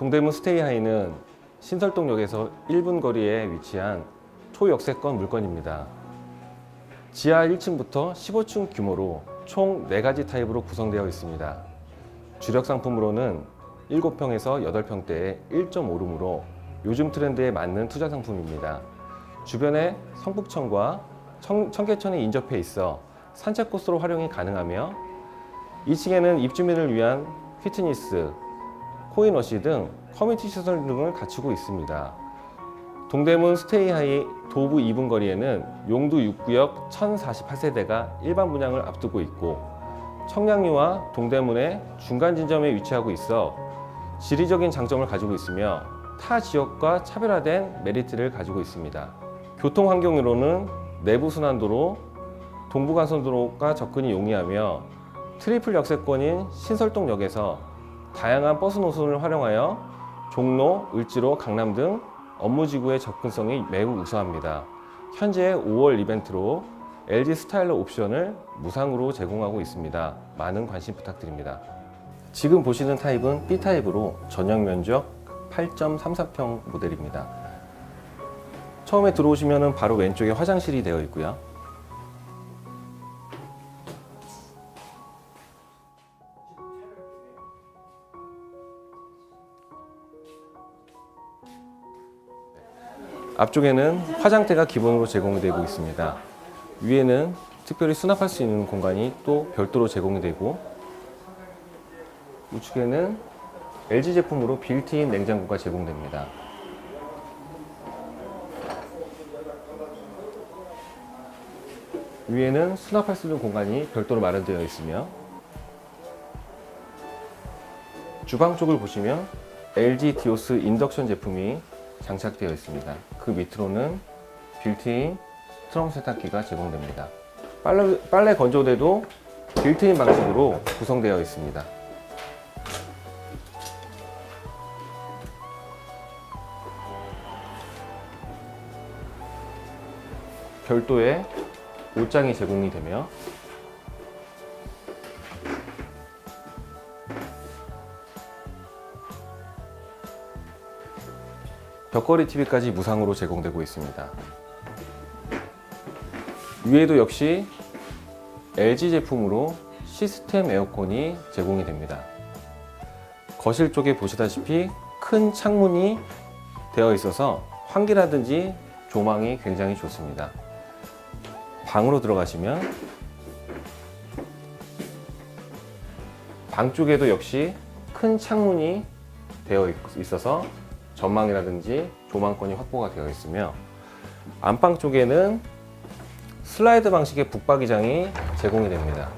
동대문 스테이하이는 신설동역에서 1분 거리에 위치한 초역세권 물건입니다. 지하 1층부터 15층 규모로 총 4가지 타입으로 구성되어 있습니다. 주력 상품으로는 7평에서 8평대의 1.5룸으로 요즘 트렌드에 맞는 투자 상품입니다. 주변에 성북천과 청, 청계천이 인접해 있어 산책 코스로 활용이 가능하며 2층에는 입주민을 위한 피트니스, 코인워시 등 커뮤니티 시설 등을 갖추고 있습니다. 동대문 스테이하이 도부 2분 거리에는 용두 6구역 1048세대가 일반 분양을 앞두고 있고 청량리와 동대문의 중간 지점에 위치하고 있어 지리적인 장점을 가지고 있으며 타 지역과 차별화된 메리트를 가지고 있습니다. 교통 환경으로는 내부 순환도로, 동부간선도로가 접근이 용이하며 트리플 역세권인 신설동역에서 다양한 버스 노선을 활용하여 종로, 을지로, 강남 등 업무지구의 접근성이 매우 우수합니다. 현재 5월 이벤트로 LG 스타일러 옵션을 무상으로 제공하고 있습니다. 많은 관심 부탁드립니다. 지금 보시는 타입은 B타입으로 전용 면적 8.34평 모델입니다. 처음에 들어오시면 바로 왼쪽에 화장실이 되어 있고요. 앞쪽에는 화장대가 기본으로 제공되고 있습니다. 위에는 특별히 수납할 수 있는 공간이 또 별도로 제공이 되고 우측에는 LG 제품으로 빌트인 냉장고가 제공됩니다. 위에는 수납할 수 있는 공간이 별도로 마련되어 있으며 주방 쪽을 보시면 LG 디오스 인덕션 제품이 장착되어 있습니다. 그 밑으로는 빌트인 트럼 세탁기가 제공됩니다. 빨래, 빨래 건조대도 빌트인 방식으로 구성되어 있습니다. 별도의 옷장이 제공이 되며 벽걸이 TV까지 무상으로 제공되고 있습니다. 위에도 역시 LG 제품으로 시스템 에어컨이 제공이 됩니다. 거실 쪽에 보시다시피 큰 창문이 되어 있어서 환기라든지 조망이 굉장히 좋습니다. 방으로 들어가시면 방 쪽에도 역시 큰 창문이 되어 있- 있어서 전망이라든지 조망권이 확보가 되어 있으며 안방 쪽에는 슬라이드 방식의 북박이장이 제공이 됩니다.